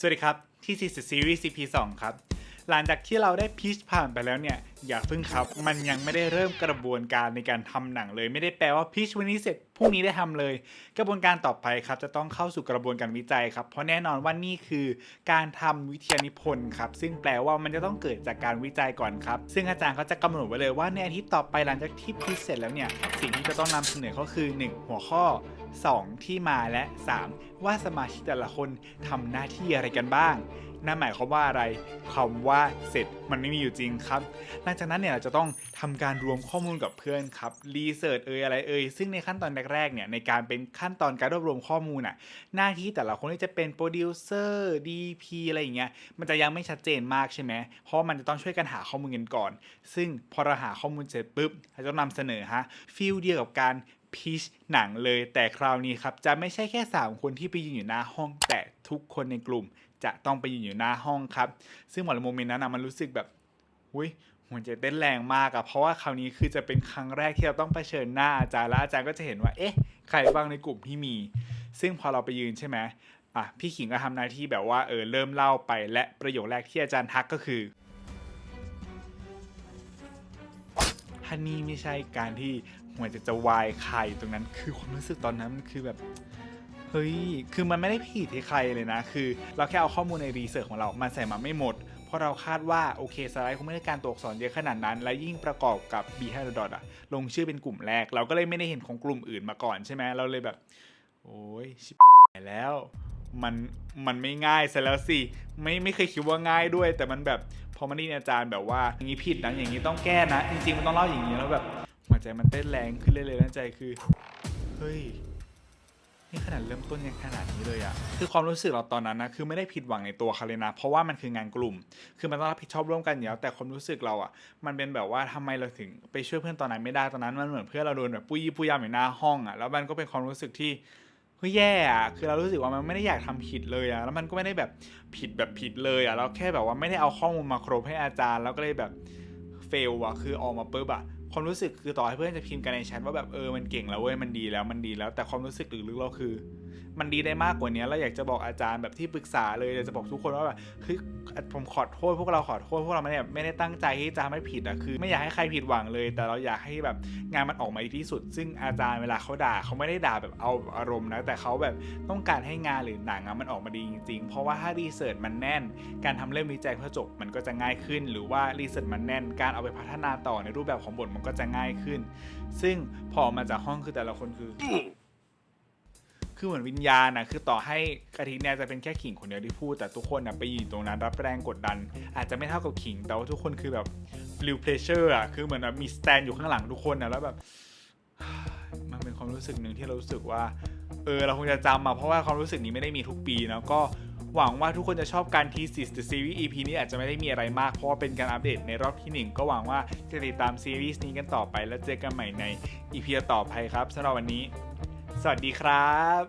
สวัสดีครับ ที่ซีซีรีส์ CP 2ครับ หลังจากที่เราได้พิชผ่านไปแล้วเนี่ย อย่าเพิ่งครับ มันยังไม่ได้เริ่มกระบวนการในการทำหนังเลย ไม่ได้แปลว่าพิชวันนี้เสร็จพรุ่งนี้ได้ทำเลย กระบวนการต่อไปครับ จะต้องเข้าสู่กระบวนการวิจัยครับ เพราะแน่นอนว่านี่คือการทำวิทยานิพนธ์ครับ ซึ่งแปลว่ามันจะต้องเกิดจากการวิจัยก่อนครับ ซึ่งอาจารย์เขาจะกำหนดไว้เลยว่าในอาทิตย์ต่อไปหลังจากที่พิชเสร็จแล้วเนี่ย สิ่งที่จะต้องนำเสนอก็คือ 1 หัวข้อ 2 ที่มาและ 3 ว่าสมาชิกแต่ละคนทำหน้าที่อะไรกันบ้าง นั่นหมายความว่าอะไรคำว่าเสร็จมันไม่มีอยู่จริงครับ หลังจากนั้นเนี่ยเราจะต้องทำการรวมข้อมูลกับเพื่อนครับรีเสิร์ชเอ่ยอะไรเอ่ยซึ่งในขั้นตอนแรกๆเนี่ยในการเป็นขั้นตอนการรวบรวมข้อมูลอะหน้าที่แต่ละคนที่จะเป็นโปรดิวเซอร์ DP อะไรอย่างเงี้ยมันจะยังไม่ชัดเจนมากใช่ไหมเพราะมันจะต้องช่วยกันหาข้อมูลกันก่อน ซึ่งพอเราหาข้อมูลเสร็จปุ๊บเราจะนำเสนอฮะฟิลเดียวกับการ พิชหนังเลย แต่คราวนี้ครับจะไม่ใช่แค่ 3 คนที่ไปยืนอยู่หน้าห้อง แต่ทุกคนในกลุ่มจะต้องไปยืนอยู่หน้าห้องครับ ซึ่งหมดโมเมนต์นั้นนะมันรู้สึกแบบหุยหัวใจเต้นแรงมากอะเพราะว่าคราวนี้คือจะเป็นครั้งแรกที่เราต้องเผชิญหน้าอาจารย์แล้วอาจารย์ก็จะเห็นว่า เอ๊ะ ใครบ้างในกลุ่มที่มี ซึ่งพอเราไปยืนใช่ไหมอะพี่ขิงก็ทำหน้าที่แบบว่าเออเริ่มเล่าไปและประโยคแรกที่อาจารย์ทักก็คือ ฮันนี่ไม่ใช่การที่หัวใจจะวายใครตรงนั้น คือความรู้สึกตอนนั้นมันคือแบบเฮ้ย คือมันไม่ได้ผิดที่ใครเลยนะ คือเราแค่เอาข้อมูลในรีเสิร์ชของเรามาใส่มาไม่หมด เพราะเราคาดว่า โอเคสไลด์คงไม่ได้การตัวอักษรเยอะขนาดนั้น และยิ่งประกอบกับ b 5 d o t อะลงชื่อเป็นกลุ่มแรก เราก็เลยไม่ได้เห็นของกลุ่มอื่นมาก่อนใช่ไหม เราเลยแบบ โอ้ยชิบหายแล้ว มันมันไม่ง่ายซะแล้วสิไม่ไม่เคยคิดว่าง่ายด้วย แต่มันแบบพอมาได้อาจารย์แบบว่าอย่างนี้ผิดนะอย่างนี้ต้องแก้นะ จริงๆมันต้องเล่าอย่างนี้แล้วแบบหัวใจมันเต้นแรงขึ้นเรื่อยๆแล้วใจคือเฮ้ยนี่ขนาดเริ่มต้นยังขนาดนี้เลยอะคือความรู้สึกเราตอนนั้นนะคือไม่ได้ผิดหวังในตัวเขาเลยนะ เพราะว่ามันคืองานกลุ่ม คือมันต้องรับผิดชอบร่วมกันอยู่แล้วแต่ความรู้สึกเราอะมันเป็นแบบว่าทำไมเราถึงไปช่วยเพื่อนตอนนั้นไม่ได้ตอนนั้นมันเหมือนเพื่อนเราโดนแบบปุยยี่ปุยยามอยู่หน้าห้องอะแล้วมันก็เป็นความรู้สึกที่ เฮ้ยแย่อะคือเรารู้สึกว่ามันไม่ได้อยากทำผิดเลยอะแล้วมันก็ไม่ได้แบบผิดแบบผิดเลยอะเราแค่แบบว่าไม่ได้เอาข้อมูลมาครบให้อาจารย์ แล้วก็เลยแบบเฟลอะคือออกมาปุ๊บอะความรู้สึกคือต่อให้เพื่อนจะพิมพ์กันในแชทว่าแบบเออมันเก่งแล้วเว้ยมันดีแล้วมันดีแล้ว แต่ความรู้สึกลึกๆเราคือ มันดีได้มากกว่านี้เราอยากจะบอกอาจารย์แบบที่ปรึกษาเลยอยากจะบอกทุกคนว่าแบบเฮ้ยผมขอโทษพวกเราขอโทษพวกเราไม่ได้ไม่ได้ตั้งใจที่จะทำให้ผิดอะคือ ไม่อยากให้ใครผิดหวังเลย แต่เราอยากให้แบบงานมันออกมาดีที่สุด ซึ่งอาจารย์เวลาเขาด่าเขาไม่ได้ด่าแบบเอาอารมณ์นะแต่เขาแบบต้องการให้งานหรือหนังอะมันออกมาดีจริงๆ เพราะว่าถ้ารีเสิร์ชมันแน่น การทำเล่มวิจัยเพื่อจบมันก็จะง่ายขึ้น หรือว่ารีเสิร์ชมันแน่น การเอาไปพัฒนาต่อในรูปแบบของบทมันก็จะง่ายขึ้น ซึ่งพอมาจากห้องคือแต่ละคนคือ คือเหมือนวิญญาณนะคือต่อให้กะทิเนี่ยจะเป็นแค่ขิงคนเดียวที่พูด แต่ทุกคนนะไปอยู่ตรงนั้นรับแรงกดดัน อาจจะไม่เท่ากับขิง แต่ว่าทุกคนคือแบบ real pleasure อะคือเหมือนแบบมีสแตนอยู่ข้างหลังทุกคนนะแล้วแบบมันเป็นความรู้สึกหนึ่งที่เรารู้สึกว่า เออเราคงจะจำมาเพราะว่าความรู้สึกนี้ไม่ได้มีทุกปีแล้วก็หวังว่าทุกคนจะชอบการทีสิสแต่ซีรีส์ EP นี้อาจจะไม่ได้มีอะไรมาก เพราะเป็นการอัปเดตในรอบที่หนึ่งก็หวังว่าจะติดตามซีรีส์นี้กันต่อไปแล้วเจอกันใหม่ใน EP ต่อไปครับสำหรับวันนี้ สวัสดีครับ